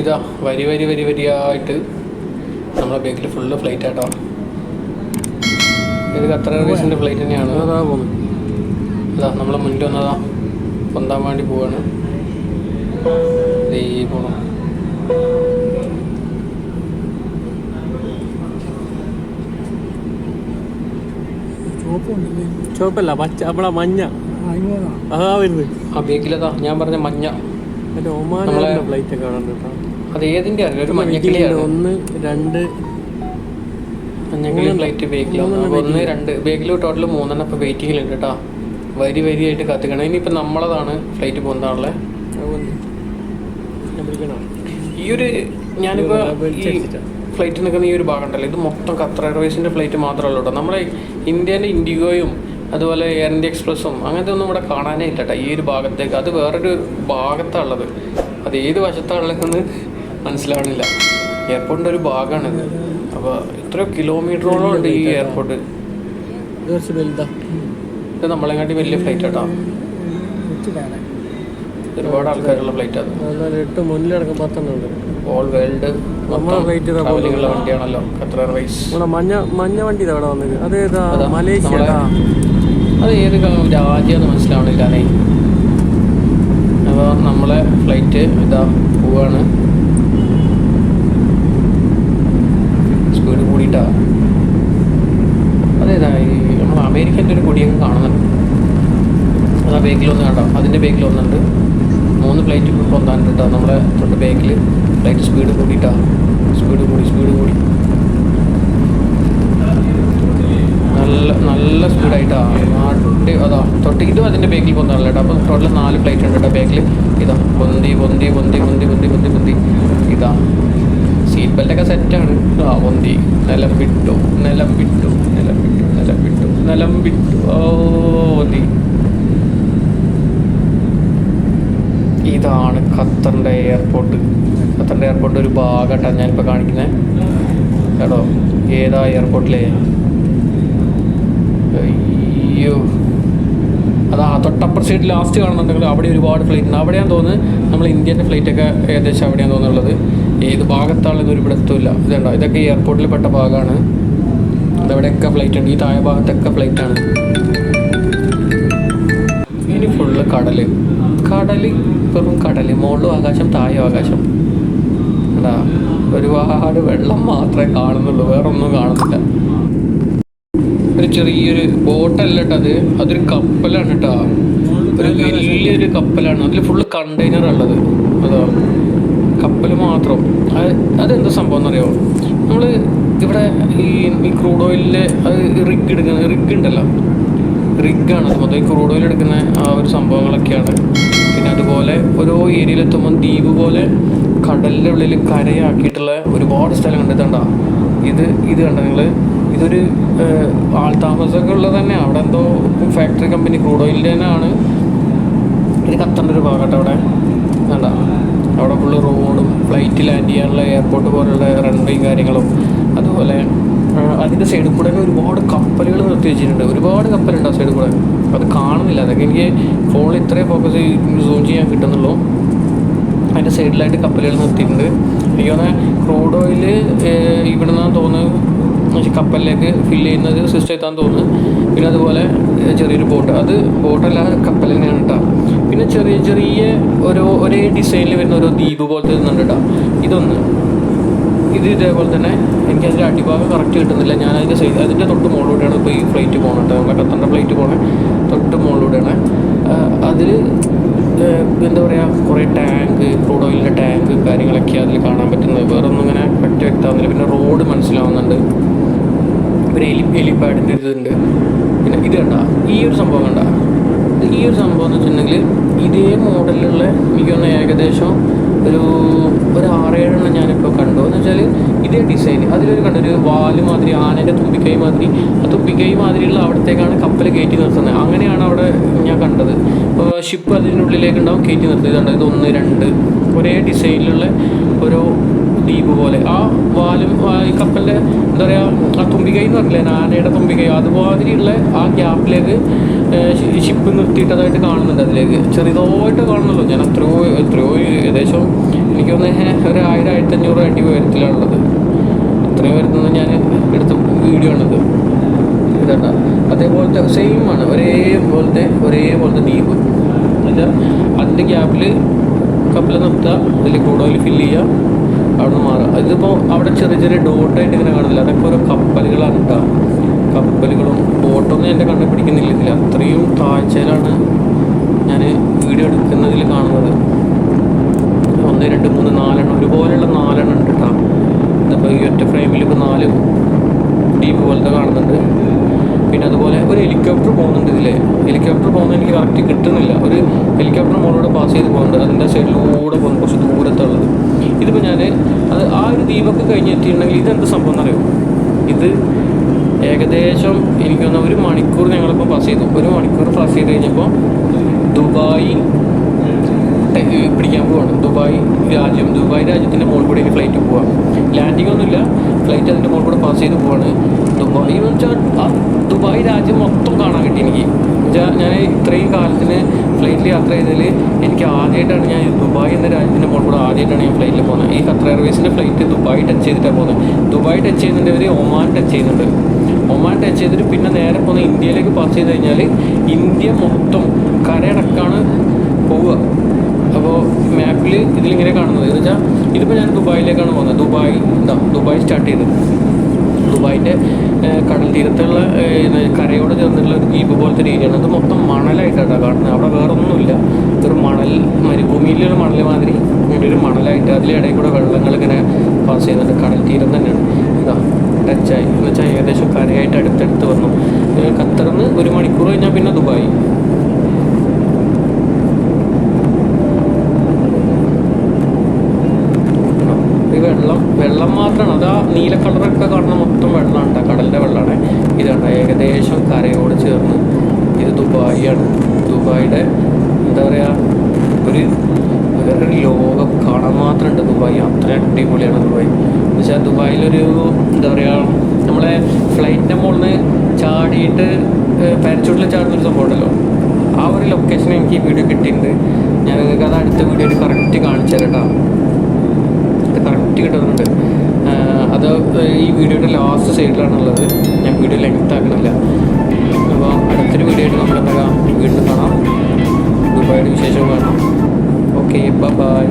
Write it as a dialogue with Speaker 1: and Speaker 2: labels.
Speaker 1: ഇതാ വരി വരി വരി വരിയായിട്ട് നമ്മുടെ ബേക്കിൽ ഫുള്ള് ഫ്ലൈറ്റ് ആട്ടോ. ഇത് ഖത്തർ എയർവേസിന്റെ ഫ്ലൈറ്റ് തന്നെയാണ്.
Speaker 2: അതാ പോകുന്നത്
Speaker 1: ഇതാ നമ്മളെ മുന്നിൽ വന്നതാ. പൊന്താൻ വേണ്ടി പോവാണ്. ഈ പോണം.
Speaker 2: ചുവപ്പല്ല പച്ച നമ്മളെ മഞ്ഞ. അതാ. വരുന്നത്.
Speaker 1: ആ ബേക്കിലതാ ഞാൻ പറഞ്ഞ മഞ്ഞ.
Speaker 2: ഫ്ലൈറ്റ് ഒക്കെ കാണുന്നുണ്ട് കേട്ടോ.
Speaker 1: അത് ഏതിന്റെ ഒരു മഞ്ഞക്കിളിയാണ്
Speaker 2: ഒന്ന് രണ്ട്
Speaker 1: മഞ്ഞക്കിളി. ഫ്ലൈറ്റ്
Speaker 2: മൂന്നെണ്ണം
Speaker 1: ഒന്ന് രണ്ട്. ബേക്കിൽ ടോട്ടൽ മൂന്നെണ്ണം ഇപ്പോൾ വെയിറ്റിങ്ങിലുണ്ട് കേട്ടോ വരി വരിയായിട്ട് കത്തിക്കണം. ഇനിയിപ്പോൾ നമ്മളതാണ് ഫ്ലൈറ്റ് പോകുന്നതാണല്ലേ ഈ ഒരു ഞാനിപ്പോൾ ഈ. ഫ്ലൈറ്റ് നിൽക്കുന്ന ഈ ഒരു ഭാഗം ഉണ്ടല്ലോ ഇത് മൊത്തം ഖത്തർ എയർവേസിന്റെ ഫ്ലൈറ്റ് മാത്രമല്ല കേട്ടോ നമ്മളെ ഇന്ത്യയിലെ ഇൻഡിഗോയും അതുപോലെ എയർ ഇന്ത്യ എക്സ്പ്രസ്സും അങ്ങനത്തെ ഒന്നും ഇവിടെ കാണാനേ ഇല്ല കേട്ടോ ഈ ഒരു ഭാഗത്തേക്ക്. അത് വേറൊരു ഭാഗത്താണ് ഉള്ളത്. അത് ഏത് വശത്താണ് ഉള്ളതെന്ന് മനസ്സിലാവണില്ല. എയർപോർട്ടിന്റെ ഒരു ഭാഗമാണിത്. അപ്പോൾ എത്രയോ കിലോമീറ്ററോളം ഉണ്ട് ഈ എയർപോർട്ട്.
Speaker 2: ഇത് കുറച്ച് വലുതാ.
Speaker 1: ഇത് നമ്മളെക്കാട്ടി വലിയ ഫ്ലൈറ്റ്
Speaker 3: ആട്ടോ.
Speaker 1: ഒരുപാട് ആൾക്കാരുള്ള ഫ്ലൈറ്റ്
Speaker 2: എന്നാൽ എട്ട് മുന്നിലടക്കം പത്തെണ്ണം ഉണ്ട്.
Speaker 1: ഓൾ വേൾഡ്
Speaker 2: നമ്മളെ flight ഇതാ
Speaker 1: ട്രാവലിംഗ് ഉള്ള
Speaker 2: പോകുന്നത്.
Speaker 1: വണ്ടിയാണല്ലോ. ഖത്തർ എയർവേസ്
Speaker 2: മഞ്ഞ മഞ്ഞ വണ്ടി അവിടെ വന്നത്. മലേഷ്യ.
Speaker 1: അത് ഏത് രാജ്യമെന്ന് അപ്പോൾ നമ്മളെ ഫ്ലൈറ്റ് ഇതാ പോവാണ് സ്പീഡ് കൂടിയിട്ടാ അതേതാ ഈ നമ്മൾ അമേരിക്കന്റെ ഒരു കൊടിയൊക്കെ കാണുന്നുണ്ട് അതാ ബേക്കിലൊന്ന് കണ്ടോ അതിന്റെ ബേക്കിൽ ഒന്നുണ്ട്. മൂന്ന് ഫ്ലൈറ്റ് ഇപ്പോൾ പൊന്താനുണ്ട് കേട്ടോ നമ്മളെ തൊട്ട് ബേക്കിൽ ഫ്ലൈറ്റ് സ്പീഡ് കൂടിയിട്ടാ. സ്പീഡ് കൂടി സ്പീഡ് കൂടി. നല്ല നല്ല സ്പീഡായിട്ടാണ് നാട്ടി അതാ തൊട്ട് ഇതും അതിന്റെ ബേക്കിൽ പോകുന്നതല്ല കേട്ടോ. അപ്പോൾ ടോട്ടൽ നാല് ഫ്ലൈറ്റ് ഉണ്ട് കേട്ടോ ബേക്കിൽ ഇതാ പൊന്തി പൊന്തി പൊന്തി പൊന്തി പൊന്തി പൊന്തി പൊന്തി. ഇതാ. സീറ്റ് ബെൽറ്റൊക്കെ സെറ്റാണ് ആ പൊന്തി. നിലം വിട്ടു നിലം വിട്ടു നിലം വിട്ടു നിലം വിട്ടു നിലം വിട്ടു. ഓ പൊന്തി. ഇതാണ് ഖത്തറിന്റെ എയർപോർട്ട്. ഖത്തറിന്റെ എയർപോർട്ട് ഒരു ഭാഗമായിട്ടാണ് ഞാനിപ്പോൾ കാണിക്കുന്നത് കേട്ടോ ഏതാ എയർപോർട്ടിലെ? അയ്യോ. അതാ തൊട്ടപ്പുറ സൈഡ് ലാസ്റ്റ് കാണുന്നുണ്ടെങ്കിൽ അവിടെ ഒരുപാട് ഫ്ലൈറ്റ് ഉണ്ട്. അവിടെയാണ് തോന്നുന്നത് നമ്മൾ ഇന്ത്യന്റെ ഫ്ലൈറ്റൊക്കെ ഏകദേശം അവിടെയാണ് തോന്നുന്നുള്ളത്. ഏത് ഭാഗത്താണെന്ന് ഒരു പിടുത്തമില്ല ഇതുണ്ടോ ഇതൊക്കെ എയർപോർട്ടിൽ പെട്ട ഭാഗമാണ് അതവിടെയൊക്കെ ഫ്ലൈറ്റ് ഉണ്ട്. ഈ താഴെ ഭാഗത്തൊക്കെ ഫ്ലൈറ്റാണ് ഇനി ഫുള്ള് കടൽ. കടൽ വെറും കടൽ മുകളിലും ആകാശം താഴെ ആകാശം. എന്താ ഒരുപാട് വെള്ളം മാത്രമേ കാണുന്നുള്ളൂ വേറൊന്നും കാണുന്നില്ല. ഒരു ചെറിയൊരു ബോട്ടല്ല കേട്ടോ അത്. അതൊരു കപ്പലാണ് കേട്ടോ ഒരു വലിയൊരു കപ്പലാണ്. അതിൽ ഫുള്ള് കണ്ടെയ്നർ ഉള്ളത്. അതോ. കപ്പൽ മാത്രം. അത് അതെന്താ സംഭവം എന്നറിയോ നമ്മൾ ഇവിടെ ഈ ഈ ക്രൂഡ് ഓയിലിന്റെ അത് റിഗ് എടുക്കുന്ന റിഗ് ഉണ്ടല്ലോ. റിഗാണ് അത് മൊത്തം ഈ ക്രൂഡ് ഓയിൽ എടുക്കുന്ന ആ ഒരു സംഭവങ്ങളൊക്കെയാണ്. പിന്നെ അതുപോലെ ഓരോ ഏരിയയിലെത്തുമ്പോൾ ദ്വീപ് പോലെ കടലിന്റെ ഉള്ളിൽ കരയാക്കിയിട്ടുള്ള ഒരുപാട് സ്ഥലം കണ്ടെത്തണ്ട ഇത് ഇത് കണ്ട നിങ്ങൾ ഇതൊരു ആൾ താമസമൊക്കെ ഉള്ളത് തന്നെ അവിടെ എന്തോ ഫാക്ടറി കമ്പനി ക്രൂഡ് ഓയിലിന്റെ തന്നെയാണ്. ഇത് ഖത്തറിന്റെ ഒരു ഭാഗമായിട്ട് അവിടെ. വേണ്ട അവിടെ ഫുള്ള് റോഡും ഫ്ലൈറ്റ് ലാൻഡ് ചെയ്യാനുള്ള എയർപോർട്ട് പോലുള്ള റൺവേയും കാര്യങ്ങളും. അതുപോലെ അതിന്റെ സൈഡിൽ കൂടെ ഒരുപാട് കപ്പലുകൾ നിർത്തി വെച്ചിട്ടുണ്ട് ഒരുപാട് കപ്പലുണ്ട് ആ സൈഡിൽ കൂടെ. അത് കാണുന്നില്ല. അതൊക്കെ എനിക്ക് ഫോണിൽ ഇത്രയും ഫോക്കസ് സൂം ചെയ്യാൻ കിട്ടുന്നുള്ളൂ. അതിന്റെ സൈഡിലായിട്ട് കപ്പലുകൾ നിർത്തിയിട്ടുണ്ട്. എനിക്ക് തോന്നുന്നത് ക്രൂഡ് ഓയിൽ ഇവിടെ നിന്നാണ് തോന്നുന്നത് കപ്പലിലേക്ക് ഫില്ല് ചെയ്യുന്നത് സിസ്റ്റം എത്താൻ തോന്നുന്നു. പിന്നെ അതുപോലെ ചെറിയൊരു ബോട്ട് അത് ബോട്ടല്ല കപ്പൽ തന്നെയാണ് കേട്ടോ പിന്നെ ചെറിയ ചെറിയ ഓരോ ഒരേ ഡിസൈനിൽ വരുന്ന ഓരോ ദ്വീപ് പോലത്തെ ഇതുണ്ട് കേട്ടോ ഇതൊന്ന്. ഇത് ഇതേപോലെ തന്നെ എനിക്ക് അതിന്റെ അടിഭാഗം കറക്റ്റ് കിട്ടുന്നില്ല. ഞാൻ അതിന്റെ സൈഡ് അതിന്റെ തൊട്ട് മുകളിലൂടെയാണ് ഇപ്പോൾ ഈ ഫ്ലൈറ്റ് പോകണത് കേട്ടോ. ഖത്തറിന്റെ ഫ്ലൈറ്റ് പോകണേ തൊട്ട് മുകളിലൂടെയാണ്. അതിൽ എന്താ പറയുക കുറേ ടാങ്ക് ക്രൂഡ് ഓയിലിന്റെ ടാങ്ക് കാര്യങ്ങളൊക്കെ അതിൽ കാണാൻ പറ്റുന്നത്. വേറെ ഒന്നും ഇങ്ങനെ പറ്റി വ്യക്തമാകുന്നില്ല പിന്നെ റോഡ് മനസ്സിലാവുന്നുണ്ട്. പിന്നെ എലി എലിപ്പാഡിന്റെ ഇതുണ്ട്. പിന്നെ ഇത് കണ്ട ഈ ഒരു സംഭവം കണ്ട. ഈ ഒരു സംഭവം എന്ന് വെച്ചിട്ടുണ്ടെങ്കിൽ ഇതേ മോഡലിലുള്ള എനിക്ക് തോന്നുന്നു ഏകദേശം ഒരു ഒരു ആറേഴെണ്ണം ഞാനിപ്പോൾ കണ്ടു. എന്ന് വെച്ചാൽ ഇതേ ഡിസൈൻ അതിലൊരു കണ്ട ഒരു വാൽ മാതിരി ആനേന്റെ തുമ്പിക്കൈ മാതിരി. ആ തുമ്പിക്കൈ മാതിരിയുള്ള അവിടത്തേക്കാണ് കപ്പൽ കയറ്റി നിർത്തുന്നത്. അങ്ങനെയാണ് അവിടെ ഞാൻ കണ്ടത്. ഷിപ്പ് അതിനുള്ളിലേക്ക് ഉണ്ടാവും കയറ്റി നിർത്തിയതുണ്ട് ഇത് ഒന്ന് രണ്ട്. ഒരേ ഡിസൈനിലുള്ള ഓരോ ദ്വീപ് പോലെ. ആ വാലും ഈ കപ്പലിന്റെ എന്താ പറയുക ആ തുമ്പികൈ എന്ന് പറഞ്ഞില്ലേ ആനയുടെ തുമ്പികൈ അതുമാതിരിയുള്ള ആ ഗ്യാപ്പിലേക്ക് ഷിപ്പ് നിർത്തിയിട്ടതായിട്ട് കാണുന്നുണ്ട് അതിലേക്ക്. ചെറുതായിട്ട് കാണുന്നുള്ളൂ. ഞാൻ എത്രയോ എത്രയോ ഏകദേശം എനിക്ക് തോന്നുന്നത് ഒരു ആയിരം ആയിരത്തി അഞ്ഞൂറ് അടി ഉയരത്തിലാണുള്ളത്. അത്രയും വരുന്നത് ഞാൻ എടുത്ത വീഡിയോ ആണിത്. ഇതാണ് അതേപോലത്തെ സെയിം ആണ്. ഒരേപോലത്തെ ഒരേപോലത്തെ ദ്വീപ് അതിന്റെ ഗ്യാപ്പിൽ കപ്പൽ നിർത്തുക അതിൽ കൂടുതൽ ഫില്ല് ചെയ്യുക. അവിടെ നിന്ന് മാറുക. ഇതിപ്പോൾ അവിടെ ചെറിയ ചെറിയ ഡോട്ടായിട്ട് ഇങ്ങനെ കാണുന്നില്ല. അതൊക്കെ ഓരോ കപ്പലുകളാണ് കേട്ടോ കപ്പലുകളും ബോട്ടൊന്നും എന്റെ കണ്ണിൽ പിടിക്കുന്നില്ല. ഇതിൽ അത്രയും താഴ്ചയിലാണ് ഞാൻ വീഡിയോ എടുക്കുന്നതിൽ കാണുന്നത്. ഒന്ന് രണ്ട് മൂന്ന് നാലെണ്ണം. ഒരുപോലെയുള്ള നാലെണ്ണം ഉണ്ട് കേട്ടോ ഇതിപ്പോൾ ഈ ഒറ്റ ഫ്രെയിമിൽ ഇപ്പോൾ നാല് ഡീപ്പ് പോലത്തെ കാണുന്നുണ്ട്. പിന്നെ അതുപോലെ ഒരു ഹെലികോപ്റ്റർ പോകുന്നുണ്ട് ഇതിൽ ഹെലികോപ്റ്റർ പോകുന്നത് എനിക്ക് കറക്റ്റ് കിട്ടുന്നില്ല. ഒരു ഹെലികോപ്റ്റർ മുകളിലൂടെ പാസ് ചെയ്ത് പോകുന്നുണ്ട്. അതിന്റെ സൈഡിലൂടെ പോകുന്നു. കുറച്ച് ദൂരത്തുള്ളത്. ഇതിപ്പോൾ ഞാൻ അത് ആ ഒരു ദീപൊക്കെ കഴിഞ്ഞെത്തിയിട്ടുണ്ടെങ്കിൽ ഇതെന്ത് സംഭവം എന്നറിയോ? ഇത് ഏകദേശം എനിക്ക് തോന്നുന്ന ഒരു മണിക്കൂർ ഞങ്ങളിപ്പോൾ പാസ് ചെയ്തു. ഒരു മണിക്കൂർ പാസ് ചെയ്ത് കഴിഞ്ഞപ്പോൾ ദുബായ് പിടിക്കാൻ പോവാണ്. ദുബായ് രാജ്യം ദുബായ് രാജ്യത്തിന്റെ മുകളിൽ കൂടെ ഫ്ലൈറ്റ് പോവാം. ലാൻഡിംഗ് ഒന്നുമില്ല. ഫ്ലൈറ്റ് അതിന്റെ മുകളിൽ കൂടെ പാസ് ചെയ്ത് പോവാണ്. ദുബായ് എന്ന് വെച്ചാൽ ദുബായ് രാജ്യം മൊത്തം കാണാൻ കിട്ടി എനിക്ക്. വെച്ചാൽ ഞാൻ ഇത്രയും കാലത്തിന് ഫ്ലൈറ്റിൽ യാത്ര ചെയ്തതിൽ എനിക്ക് ആദ്യമായിട്ടാണ് ഞാൻ ദുബായ് എന്ന രാജ്യത്തിന്റെ മുകളിൽ കൂടെ ആദ്യമായിട്ടാണ് ഞാൻ ഫ്ലൈറ്റിൽ പോകുന്നത് ഈ ഖത്തർ എയർവേസിന്റെ ഫ്ലൈറ്റ് ദുബായ് ടച്ച് ചെയ്തിട്ടാണ് പോകുന്നത് ദുബായ് ടച്ച് ചെയ്യുന്നുണ്ട് ഇവർ ഒമാൻ ടച്ച് ചെയ്യുന്നുണ്ട്. ഒമാൻ ടച്ച് ചെയ്തിട്ട് പിന്നെ നേരെ പോകുന്ന ഇന്ത്യയിലേക്ക് പാസ് ചെയ്ത് കഴിഞ്ഞാൽ ഇന്ത്യ മൊത്തം കരയടക്കാണ് പോവുക. അപ്പോൾ മാപ്പിൽ ഇതിലിങ്ങനെ കാണുന്നത്. എന്ന് വെച്ചാൽ ഇതിപ്പോൾ ഞാൻ ദുബായിലേക്കാണ് പോകുന്നത്. ദുബായ് എന്താ ദുബായ് സ്റ്റാർട്ട് ചെയ്തത്. ദുബായിന്റെ കടൽ തീരത്തുള്ള കരയോട് ചേർന്നിട്ടുള്ള ഒരു ദ്വീപ് പോലത്തെ ഒരു ഏരിയയാണ് അത് മൊത്തം മണലായിട്ടാണ് കാണുന്നത്. അവിടെ വേറെ ഒന്നുമില്ല ഒരു മണൽ മരുഭൂമിയിലൊരു മണൽ മാതിരി ഒരു മണലായിട്ട് അതിലിടയിൽ കൂടെ വെള്ളങ്ങൾ ഇങ്ങനെ പാസ് ചെയ്യുന്നുണ്ട്. കടൽ തീരം തന്നെയാണ്. ഇതാ ടച്ചായി എന്ന് വെച്ചാൽ ഏകദേശം കരയായിട്ട് അടുത്തടുത്ത് വന്നു. ഖത്തറിന്ന് ഒരു മണിക്കൂർ കഴിഞ്ഞാൽ പിന്നെ ദുബായ് ഈ വെള്ളം വെള്ളം മാത്രമാണ്. അതാ നീല കളറൊക്കെ കാണുന്ന മൊത്തം വെള്ളമാണ് കേട്ടോ കടലിന്റെ വെള്ളമാണ് ഇതാണ് ഏകദേശം കരയോട് ചേർന്ന് ഇത് ദുബായിയാണ്. ദുബായിയുടെ എന്താ പറയുക ഒരു വേറൊരു ലോകം കാണാൻ മാത്രമുണ്ട് ദുബായ്. അത്ര അടിപൊളിയാണ് ദുബായ്. എന്ന് വെച്ചാൽ ദുബായിലൊരു എന്താ പറയുക നമ്മളെ ഫ്ലൈറ്റിന്റെ മുകളിൽ ചാടിയിട്ട് പാരച്ചൂട്ടിൽ ചാടുന്നൊരു സംഭവം ഉണ്ടല്ലോ. ആ ഒരു ലൊക്കേഷൻ എനിക്ക് ഈ വീഡിയോ കിട്ടിയിട്ടുണ്ട്. ഞാൻ നിങ്ങൾക്ക് അത് അടുത്ത വീഡിയോയിൽ കറക്റ്റ് കാണിച്ചു തരാം കേട്ടോ ഇത് കറക്റ്റ് കിട്ടുന്നുണ്ട് ആഹ് അത് ഈ വീഡിയോയുടെ ലാസ്റ്റ് സൈഡിലാണുള്ളത് ഞാൻ വീഡിയോ ലെങ്ത് ആക്കണില്ല. അപ്പോൾ അടുത്തൊരു വീഡിയോ ആയിട്ട് നമ്മൾ എന്താ വീണ്ടും കാണാം. ദുബായിയുടെ വിശേഷം കാണാം. Okay bye